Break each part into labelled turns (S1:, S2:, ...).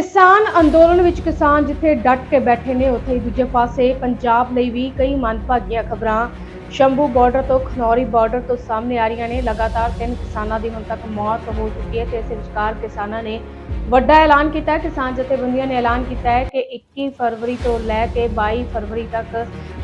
S1: ਕਿਸਾਨ ਅੰਦੋਲਨ ਵਿੱਚ ਕਿਸਾਨ ਜਿੱਥੇ ਡਟ ਕੇ ਬੈਠੇ ਨੇ, ਉੱਥੇ ਹੀ ਦੂਜੇ ਪਾਸੇ ਪੰਜਾਬ ਲਈ ਵੀ ਕਈ ਮੰਦਭਾਗੀਆਂ ਖਬਰਾਂ। ਸ਼ੰਭੂ ਬਾਰਡਰ ਤੋਂ ਖਨੌਰੀ ਬਾਰਡਰ ਤੋਂ ਸਾਹਮਣੇ ਆ ਰਹੀਆਂ ਨੇ। ਲਗਾਤਾਰ ਤਿੰਨ ਕਿਸਾਨਾਂ ਦੀ ਹੁਣ ਤੱਕ ਮੌਤ ਹੋ ਚੁੱਕੀ ਹੈ ਤੇ ਇਸ ਵਿਚਕਾਰ ਕਿਸਾਨਾਂ ਨੇ ਵੱਡਾ ਐਲਾਨ ਕੀਤਾ ਹੈ। ਕਿਸਾਨ ਜਥੇਬੰਦੀਆਂ ਨੇ ਐਲਾਨ ਕੀਤਾ ਹੈ ਕਿ 21 ਫਰਵਰੀ ਤੋਂ ਲੈ ਕੇ 22 ਫਰਵਰੀ ਤੱਕ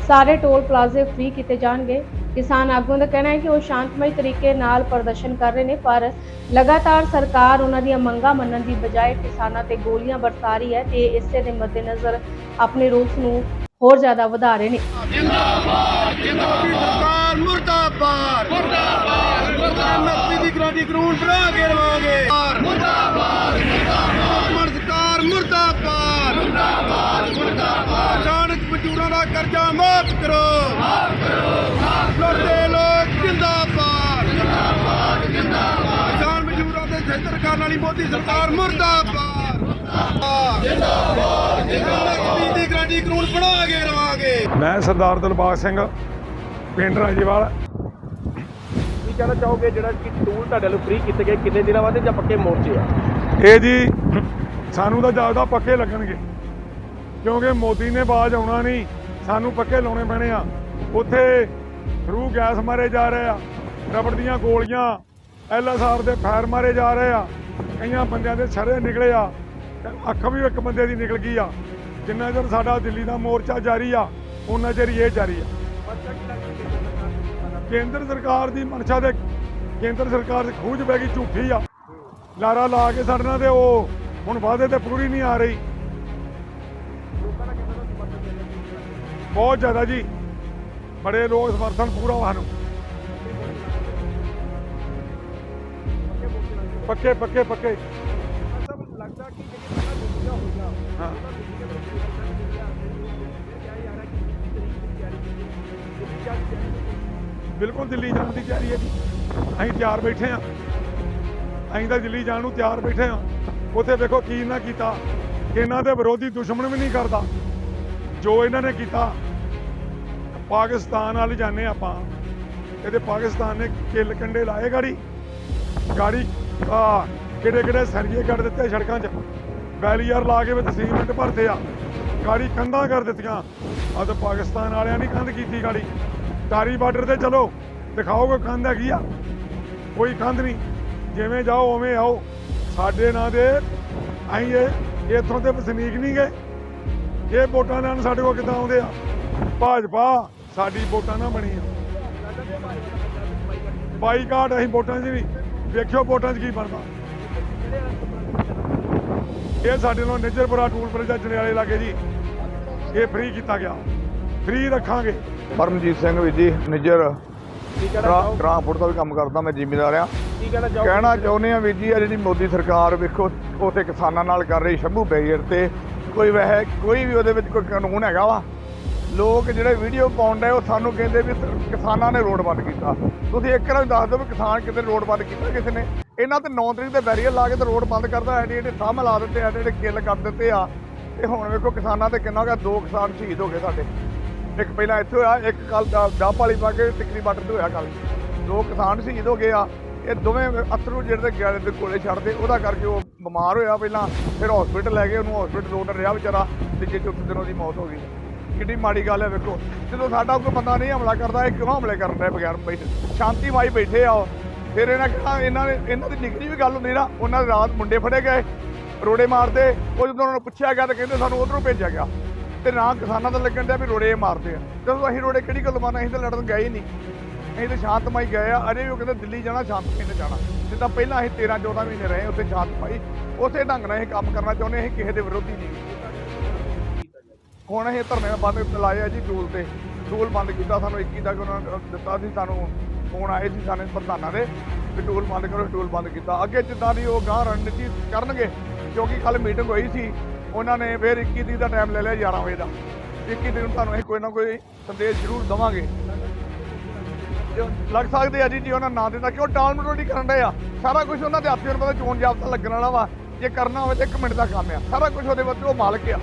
S1: ਸਾਰੇ ਟੋਲ ਪਲਾਜ਼ੇ ਫ੍ਰੀ ਕੀਤੇ ਜਾਣਗੇ। ਕਿਸਾਨ ਆਗੂਆਂ ਦਾ ਕਹਿਣਾ ਹੈ ਕਿ ਉਹ ਸ਼ਾਂਤਮਈ ਤਰੀਕੇ ਨਾਲ ਪ੍ਰਦਰਸ਼ਨ ਕਰ ਰਹੇ ਨੇ, ਪਰ ਲਗਾਤਾਰ ਸਰਕਾਰ ਉਹਨਾਂ ਦੀਆਂ ਮੰਗਾਂ ਮੰਨਣ ਦੀ ਬਜਾਏ ਕਿਸਾਨਾਂ ਤੇ ਗੋਲੀਆਂ ਬਰਸਾ ਰਹੀ ਹੈ ਤੇ ਇਸੇ ਦੇ ਮੱਦੇਨਜ਼ਰ ਆਪਣੇ ਰੋਸ ਨੂੰ ਹੋਰ ਜ਼ਿਆਦਾ ਵਧਾ ਰਹੇ ਨੇ।
S2: ਜਿੰਦਾਬਾਦ ਸਰਕਾਰ ਮੁਰਦਾਬਾਦ। ਮੁਰਦਾਬਾਦ ਮੁਰਦਾਬਾਦ। ਦੀ ਗਰੰਟੀ ਕਾਨੂੰਨ ਬਣਾ ਕੇ ਰਵਾਂਗੇ। ਮੁਰਦਾਬਾਦ ਮੁਰਦਾਬਾਦ। ਸਰਕਾਰ ਮੁਰਦਾਬਾਦ। ਮੁਰਦਾਬਾਦ ਮੁਰਦਾਬਾਦ। ਕਿਸਾਨ ਮਜ਼ਦੂਰਾਂ ਦਾ ਕਰਜ਼ਾ ਮਾਫ ਕਰੋ। ਮਾਫ ਕਰੋ ਲੁੱਟਦੇ ਲੋਕ ਜਿੰਦਾਬਾਦ ਜਿੰਦਾਬਾਦ ਜਿੰਦਾਬਾਦ ਕਿਸਾਨ ਮਜ਼ਦੂਰਾਂ ਦੇ ਛੇਤਰ ਕਰਨ ਵਾਲੀ ਮੋਦੀ ਸਰਕਾਰ ਮੁਰਦਾਬਾਦ। ਮੁਰਦਾਬਾਦ। ਜਿੰਦਾਬਾਦ। ਜਿੰਦਾਬਾਦ। ਦੀ ਗਰੰਟੀ ਕਾਨੂੰਨ ਬਣਾ ਕੇ ਰਵਾਂਗੇ।
S3: ਮੈਂ ਸਰਦਾਰ ਦਿਲਬਾਗ ਸਿੰਘ ਪਿੰਡ ਰਾਜੇਵਾਲ।
S4: ਕੀ ਕਹਿਣਾ ਚਾਹੋਗੇ ਜਿਹੜਾ ਕਿ ਟੂਲ ਤੁਹਾਡੇ ਵੱਲੋਂ ਫ੍ਰੀ ਕੀਤੇ ਗਏ? ਕਿੰਨੇ ਦਿਨਾਂ ਬਾਅਦ ਜਾਂ ਪੱਕੇ ਮੋਰਚੇ ਆ?
S3: ਇਹ ਜੀ ਸਾਨੂੰ ਤਾਂ ਜਾਪਦਾ ਪੱਕੇ ਲੱਗਣਗੇ। ਕਿਉਂਕਿ ਮੋਦੀ ਨੇ ਬਾਜ ਆਉਣਾ ਨਹੀਂ ਸਾਨੂੰ ਪੱਕੇ ਲਾਉਣੇ ਪੈਣੇ ਆ। ਉੱਥੇ ਥਰੂ ਗੈਸ ਮਾਰੇ ਜਾ ਰਹੇ ਆ ਰਬੜ ਦੀਆਂ ਗੋਲੀਆਂ ਐਲਐਸਆਰ ਦੇ ਫਾਇਰ ਮਾਰੇ ਜਾ ਰਹੇ ਆ। ਕਈਆਂ ਬੰਦਿਆਂ ਦੇ ਛਰੇ ਨਿਕਲੇ ਆ। ਅੱਖ ਵੀ ਇੱਕ ਬੰਦੇ ਦੀ ਨਿਕਲ ਗਈ ਆ। ਜਿੰਨਾ ਚਿਰ ਸਾਡਾ ਦਿੱਲੀ ਦਾ ਮੋਰਚਾ ਜਾਰੀ ਆ ਉਹਨਾਂ ਚਿਰ ਇਹ ਜਾਰੀ ਆ। ਕੇਂਦਰ ਸਰਕਾਰ ਦੀ ਮਨਸ਼ਾ ਦੇ ਕੇਂਦਰ ਸਰਕਾਰ ਦੀ ਖੂਜ ਪੈ ਗਈ, ਝੂਠੀ ਆ। ਲਾਰਾ ਲਾ ਕੇ ਸਾਡੇ ਨਾਲ ਤੇ ਉਹ ਹੁਣ ਵਾਅਦੇ ਤੇ ਪੂਰੀ ਨਹੀਂ ਆ ਰਹੀ। ਬਹੁਤ ਜ਼ਿਆਦਾ ਜੀ। ਬੜੇ ਲੋਕ ਸਮਰਥਨ ਪੂਰਾ ਵਾ ਸਾਨੂੰ। ਪੱਕੇ ਪੱਕੇ ਪੱਕੇ।
S4: ਲੱਗਦਾ ਕਿ ਜਿਹੜੀ ਪਹਿਲਾਂ
S3: ਹਾਂ ਬਿਲਕੁਲ ਦਿੱਲੀ ਜਾਣ ਦੀ ਤਿਆਰੀ ਹੈ ਜੀ। ਅਸੀਂ ਤਿਆਰ ਬੈਠੇ ਆ ਅਸੀਂ ਤਾਂ ਦਿੱਲੀ ਜਾਣ ਨੂੰ ਤਿਆਰ ਬੈਠੇ ਆ ਉੱਥੇ ਵੇਖੋ ਕੀ ਨਾ ਕੀਤਾ। ਇਹਨਾਂ ਦੇ ਵਿਰੋਧੀ ਦੁਸ਼ਮਣ ਵੀ ਨਹੀਂ ਕਰਦਾ। ਜੋ ਇਹਨਾਂ ਨੇ ਕੀਤਾ, ਪਾਕਿਸਤਾਨ ਵੱਲ ਜਾਂਦੇ ਆਪਾਂ। ਇਹਦੇ ਪਾਕਿਸਤਾਨ ਨੇ ਕਿੱਲ ਕੰਡੇ ਲਾਏ ਗਾੜੀ। ਗਾੜੀ ਆ, ਕਿਹੜੇ ਕਿਹੜੇ ਸਰੀਏ ਕੱਢ ਦਿੱਤੇ ਸੜਕਾਂ 'ਚ। ਬੈਰੀਅਰ ਲਾ ਕੇ ਵਿੱਚ ਸੀਮੈਂਟ ਭਰਦੇ ਆ। ਗਾੜੀ ਕੰਧਾਂ ਕਰ ਦਿੱਤੀਆਂ। ਆ ਤਾਂ ਪਾਕਿਸਤਾਨ ਵਾਲਿਆਂ ਨੇ ਕੰਧ ਕੀਤੀ ਗਾੜੀ। ਟਾਰੀ ਬਾਰਡਰ ਤੇ ਚਲੋ। ਦਿਖਾਓ ਕੋਈ ਕੰਧ ਹੈਗੀ ਆ। ਕੋਈ ਕੰਧ ਨਹੀਂ। ਜਿਵੇਂ ਜਾਓ, ਉਵੇਂ ਆਓ। ਸਾਡੇ ਨਾਂ ਦੇ ਅਸੀਂ ਇਹ ਇੱਥੋਂ ਤੇ ਵਸਨੀਕ ਨਹੀਂ ਗਏ ਇਹ ਵੋਟਾਂ ਨਾਲ ਸਾਡੇ ਕੋਲ ਕਿਦਾਂ ਆਉਂਦੇ ਆ? ਭਾਜਪਾ, ਸਾਡੀ ਵੋਟਾਂ ਨਾਲ ਬਣੀ ਆ। ਬਾਈਕਾਟ ਅਸੀਂ ਵੋਟਾਂ 'ਚ ਨਹੀਂ ਵੇਖਿਓ ਵੋਟਾਂ 'ਚ ਕੀ ਬਣਦਾ। ਇਹ ਸਾਡੇ ਨਾਲ ਨਿਜਰਪੁਰਾ ਟੂਲ ਪਲਾਜ਼ਾ ਜਨਿਆਲੇ ਲਾਗੇ ਜੀ ਇਹ ਫ੍ਰੀ ਕੀਤਾ ਗਿਆ। ਫ੍ਰੀ ਰੱਖਾਂਗੇ।
S5: ਪਰਮਜੀਤ ਸਿੰਘ ਵੀ ਜੀ ਨਿੱਜਰ ਟਰਾਂਸਪੋਰਟ ਦਾ ਵੀ ਕੰਮ ਕਰਦਾ ਮੈਂ ਜ਼ਿਮੀਦਾਰ ਆ
S4: ਕੀ ਕਹਿਣਾ
S5: ਚਾਹੁੰਦੇ ਆ ਵੀ ਜੀ ਆ ਜਿਹੜੀ ਮੋਦੀ ਸਰਕਾਰ ਵੇਖੋ ਉਥੇ ਕਿਸਾਨਾਂ ਨਾਲ ਕਰ ਰਹੀ ਸ਼ੰਭੂ ਬੈਰੀਅਰ ਤੇ ਕੋਈ ਵੈਸੇ ਕੋਈ ਵੀ ਉਹਦੇ ਵਿੱਚ ਕੋਈ ਕਾਨੂੰਨ ਹੈਗਾ ਵਾ। ਲੋਕ ਜਿਹੜੇ ਵੀਡੀਓ ਪਾਉਣ ਡਏ, ਉਹ ਸਾਨੂੰ ਕਹਿੰਦੇ ਵੀ ਕਿਸਾਨਾਂ ਨੇ ਰੋਡ ਬੰਦ ਕੀਤਾ। ਤੁਸੀਂ ਇੱਕ ਵਾਰ ਦੱਸ ਦਿਓ ਵੀ ਕਿਸਾਨ ਕਿਤੇ ਰੋਡ ਬੰਦ ਕੀਤਾ ਕਿਸੇ ਨੇ? ਇਹਨਾਂ ਤੇ 9 ਤਰੀਕ ਤੇ ਬੈਰੀਅਰ ਲਾ ਕੇ ਤੇ ਰੋਡ ਬੰਦ ਕਰਦਾ ਐਡੇ ਐਡੇ ਥੰਮ ਲਾ ਦਿੱਤੇ ਐਡੇ ਐਡੇ ਕਿੱਲ ਕਰ ਦਿੱਤੇ ਆ। ਤੇ ਹੁਣ ਵੇਖੋ ਕਿਸਾਨਾਂ ਤੇ ਕਿੰਨਾ ਗਿਆ ਦੋ ਕਿਸਾਨ ਸ਼ਹੀਦ ਹੋ ਗਏ ਸਾਡੇ। ਇੱਕ ਪਹਿਲਾਂ ਇੱਥੇ ਹੋਇਆ, ਇੱਕ ਕੱਲ ਡਾਪ ਵਾਲੀ ਪਾ ਕੇ ਟਿਕਰੀ ਬਾਰਡਰ ਤੇ ਹੋਇਆ ਕੱਲ ਦੋ ਕਿਸਾਨ ਸ਼ਹੀਦ ਹੋ ਗਏ ਆ। ਇਹ ਦੋਵੇਂ ਅਥਰੂ ਜਿਹੜੇ ਤੇ ਗੈਲੇ ਦੇ ਕੋਲੇ ਛੱਡਦੇ, ਉਹਦਾ ਕਰਕੇ ਉਹ ਬਿਮਾਰ ਹੋਇਆ ਪਹਿਲਾਂ, ਫਿਰ ਹਸਪੀਟਲ ਲੈ ਗਏ, ਉਹਨੂੰ ਹਸਪੀਟਲ ਰੋਡ ਰਿਹਾ ਵਿਚਾਰਾ ਤੀਜੇ ਚੌਥੇ ਦਿਨ ਉਹਦੀ ਮੌਤ ਹੋ ਗਈ। ਕਿੰਨੀ ਮਾੜੀ ਗੱਲ ਹੈ ਵੇਖੋ। ਜਦੋਂ ਸਾਡਾ ਕੋਈ ਬੰਦਾ ਨਹੀਂ ਹਮਲਾ ਕਰਦਾ ਇਹ ਕਿਉਂ ਹਮਲੇ ਕਰਨ ਦੇ ਬਗੈਰ ਬੈਠੇ ਸ਼ਾਂਤੀ ਮਾਈ ਬੈਠੇ ਆ ਉਹ। ਫਿਰ ਇਹਨਾਂ ਕਿਹਾ, ਇਹਨਾਂ ਨੇ ਇਹਨਾਂ ਦੀ ਨਿਕਲੀ ਵੀ ਗੱਲ ਹੁੰਦੀ ਨਾ, ਉਹਨਾਂ ਦੇ ਰਾਤ ਮੁੰਡੇ ਫੜੇ ਗਏ, ਰੋੜੇ ਮਾਰਦੇ। ਉਹ ਜਦੋਂ ਉਹਨਾਂ ਨੂੰ ਪੁੱਛਿਆ ਗਿਆ ਤਾਂ ਕਹਿੰਦੇ ਸਾਨੂੰ ਉਧਰੋਂ ਭੇਜਿਆ ਗਿਆ। ਤੇ ਨਾ ਕਿਸਾਨਾਂ ਦਾ ਲੱਗਣ ਡਿਆ ਵੀ ਰੋੜੇ ਮਾਰਦੇ ਆ। ਜਦੋਂ ਅਸੀਂ ਰੋੜੇ ਕਿਹੜੀ ਗੱਲ ਮਾਰਨਾ, ਅਸੀਂ ਤਾਂ ਲੜਨ ਗਏ ਹੀ ਨਹੀਂ। ਅਸੀਂ ਤਾਂ ਸ਼ਾਂਤਮਈ ਗਏ ਆ। ਅਜੇ ਵੀ ਉਹ ਕਹਿੰਦੇ ਦਿੱਲੀ ਜਾਣਾ ਸ਼ਾਂਤਮਈ ਨਾਲ ਜਾਣਾ। ਜਿੱਦਾਂ ਪਹਿਲਾਂ ਅਸੀਂ 13 14 ਮਹੀਨੇ ਰਹੇ ਉੱਥੇ ਸ਼ਾਂਤਮਈ ਉਸੇ ਢੰਗ ਨਾਲ ਅਸੀਂ ਕੰਮ ਕਰਨਾ ਚਾਹੁੰਦੇ ਅਸੀਂ ਕਿਸੇ ਦੇ ਵਿਰੋਧੀ ਨਹੀਂ। ਹੁਣ ਅਸੀਂ ਧਰਨੇ ਬੰਦ ਲਾਏ ਆ ਜੀ ਟੂਲ ਤੇ। ਟੂਲ ਬੰਦ ਕੀਤਾ ਸਾਨੂੰ 21 ਤੱਕ ਉਹਨਾਂ ਨੇ ਦਿੱਤਾ ਸੀ, ਸਾਨੂੰ ਫੋਨ ਆਏ ਸੀ ਸਾਨੂੰ ਪ੍ਰਧਾਨਾਂ ਦੇ ਵੀ ਟੂਲ ਬੰਦ ਕਰੋ ਟੂਲ ਬੰਦ ਕੀਤਾ। ਅੱਗੇ ਜਿੱਦਾਂ ਦੀ ਉਹ ਗਾਂ ਰਣਨੀਤੀ ਕਰਨਗੇ, ਕਿਉਂਕਿ ਕੱਲ ਮੀਟਿੰਗ ਹੋਈ ਸੀ, ਉਹਨਾਂ ਨੇ ਫਿਰ 21 ਤਰੀਕ ਦਾ ਟਾਈਮ ਲੈ ਲਿਆ 11 ਵਜੇ ਦਾ। 21 ਤਰੀਕ ਨੂੰ ਤੁਹਾਨੂੰ ਅਸੀਂ ਕੋਈ ਨਾ ਕੋਈ ਸੰਦੇਸ਼ ਜ਼ਰੂਰ ਦਵਾਂਗੇ। ਲੱਗ ਸਕਦੇ ਆ ਜੀ ਜੀ ਉਹਨਾਂ ਨਾਂ ਦਿੱਤਾ, ਕਿਉਂ ਟਾਲ ਮਟੋਲੀ ਕਰਨ ਡਏ ਆ? ਸਾਰਾ ਕੁਝ ਉਹਨਾਂ ਦੇ ਹੱਥੀਂ ਪਤਾ ਚੋਣ ਜਾਬਤਾ ਲੱਗਣ ਵਾਲਾ ਵਾ। ਜੇ ਕਰਨਾ ਹੋਵੇ ਤਾਂ 1 ਮਿੰਟ ਦਾ ਕੰਮ ਆ। ਸਾਰਾ ਕੁਝ ਉਹਦੇ ਵਿੱਚ ਉਹ ਮਾਲਕ ਆ।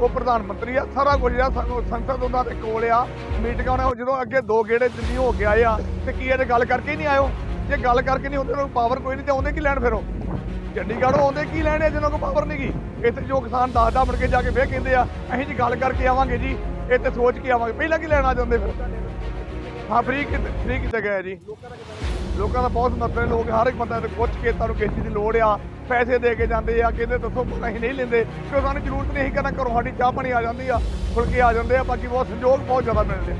S5: ਉਹ ਪ੍ਰਧਾਨ ਮੰਤਰੀ ਆ, ਸਾਰਾ ਕੁਝ ਆ, ਸਾਨੂੰ ਸੰਸਦ ਉਹਨਾਂ ਦੇ ਕੋਲ ਆ, ਮੀਟਿੰਗਾਂ ਉਹਨਾਂ ਜਦੋਂ ਅੱਗੇ ਦੋ ਗੇੜੇ ਦਿੱਲੀ ਹੋ ਕੇ ਆਏ ਆ, ਤੇ ਕੀ ਇਹਦੇ ਗੱਲ ਕਰਕੇ ਹੀ ਨਹੀਂ ਆਇਓ ਜੇ ਗੱਲ ਕਰਕੇ ਨਹੀਂ ਉਹਨਾਂ ਨੂੰ ਪਾਵਰ ਕੋਈ ਨਹੀਂ, ਤੇ ਆਉਂਦੇ ਕੀ ਲੈਣ ਫਿਰ ਉਹ? ਚੰਡੀਗੜ੍ਹੋਂ ਆਉਂਦੇ ਕੀ ਲੈਣੇ ਜਿਹਨਾਂ ਕੋਲ ਪਾਵਰ ਨਹੀਂ ਗੀ? ਇੱਥੇ ਜੋ ਕਿਸਾਨ ਦੱਸਦਾ ਮੁੜ ਕੇ ਜਾ ਕੇ ਫੇਰ ਕਹਿੰਦੇ ਆ, ਅਸੀਂ ਜੀ ਗੱਲ ਕਰਕੇ ਆਵਾਂਗੇ ਜੀ, ਇੱਥੇ ਸੋਚ ਕੇ ਆਵਾਂਗੇ। ਪਹਿਲਾਂ ਕੀ ਲੈਣਾ ਚਾਹੁੰਦੇ ਫਿਰ? ਹਾਂ ਫ੍ਰੀ ਕਿਤੇ ਫ੍ਰੀ ਕਿਤੇ ਗਏ ਜੀ? ਲੋਕਾਂ ਦਾ ਬਹੁਤ ਮਤਲਬ ਲੋਕ ਹਰ ਇੱਕ ਬੰਦਾ ਤੇ ਪੁੱਛ ਕੇ ਤੁਹਾਨੂੰ ਕਿਸੇ ਦੀ ਲੋੜ ਆ ਪੈਸੇ ਦੇ ਕੇ ਜਾਂਦੇ ਆ, ਕਹਿੰਦੇ ਦੱਸੋ ਪਰ ਅਸੀਂ ਨਹੀਂ ਲੈਂਦੇ ਕਿਉਂ ਸਾਨੂੰ ਜ਼ਰੂਰਤ ਨਹੀਂ ਅਸੀਂ ਕਹਿੰਦਾ ਘਰੋਂ ਸਾਡੀ ਚਾਹ ਪਾਣੀ ਆ ਜਾਂਦੀ ਆ, ਫੁਲਕੇ ਆ ਜਾਂਦੇ ਆ, ਬਾਕੀ ਬਹੁਤ ਸੰਯੋਗ ਬਹੁਤ ਜ਼ਿਆਦਾ ਮਿਲਦੇ ਆ।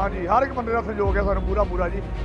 S5: ਹਾਂਜੀ, ਹਰ ਇੱਕ ਬੰਦੇ ਦਾ ਸਹਿਯੋਗ ਹੈ ਸਾਨੂੰ ਪੂਰਾ ਪੂਰਾ ਜੀ